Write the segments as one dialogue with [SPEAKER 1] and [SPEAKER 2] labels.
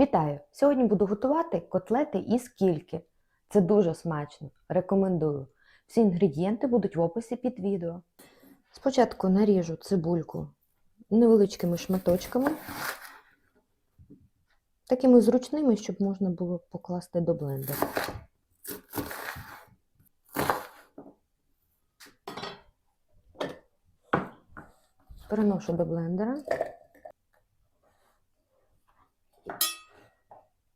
[SPEAKER 1] Вітаю! Сьогодні буду готувати котлети із кільки. Це дуже смачно. Рекомендую. Всі інгредієнти будуть в описі під відео. Спочатку наріжу цибульку невеличкими шматочками, такими зручними, щоб можна було покласти до блендера. Переношу до блендера.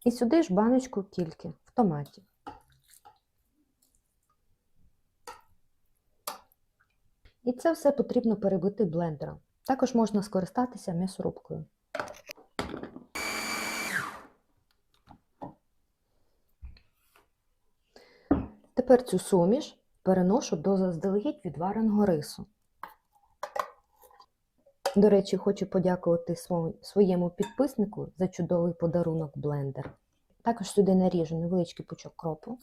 [SPEAKER 1] І сюди ж баночку кільки в томаті. І це все потрібно перебити блендером. Також можна скористатися м'ясорубкою. Тепер цю суміш переношу до заздалегідь відвареного рису. До речі, хочу подякувати своєму підписнику за чудовий подарунок блендер. Також сюди наріжу невеличкий пучок кропу.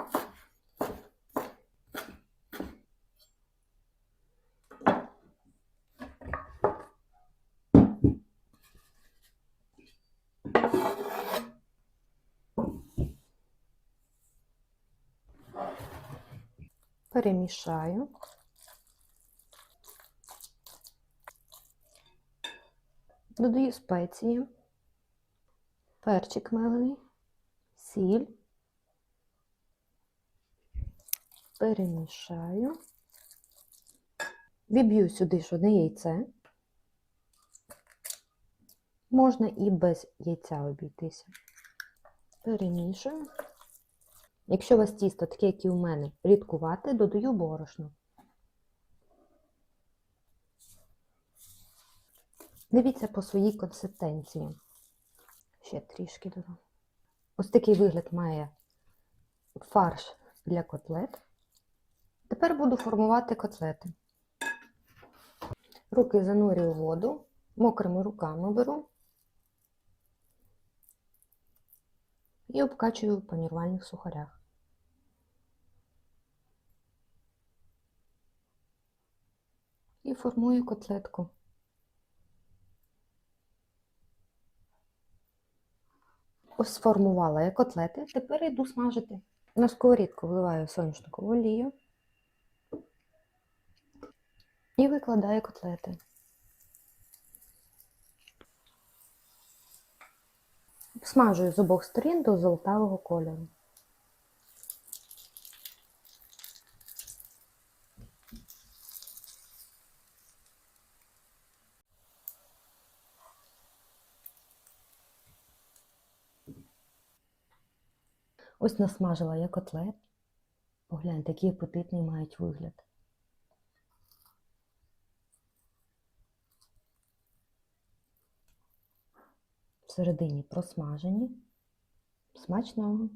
[SPEAKER 1] Перемішаю. Додаю спеції, перчик мелений, сіль, перемішаю, віб'ю сюди ж одне яйце. Можна і без яйця обійтися. Перемішую. Якщо у вас тісто таке, як і у мене, рідкувати, додаю борошно. Дивіться по своїй консистенції. Ще трішки додам. Ось такий вигляд має фарш для котлет. Тепер буду формувати котлети. Руки занурюю в воду, мокрими руками беру і обкачую в панірувальних сухарях. І формую котлетку. Ось сформувала я котлети, тепер йду смажити. На сковорідку вливаю соняшникову олію і викладаю котлети. Смажую з обох сторін до золотавого кольору. Ось насмажила я котлет. Погляньте, який апетитний мають вигляд. Всередині просмажені. Смачного!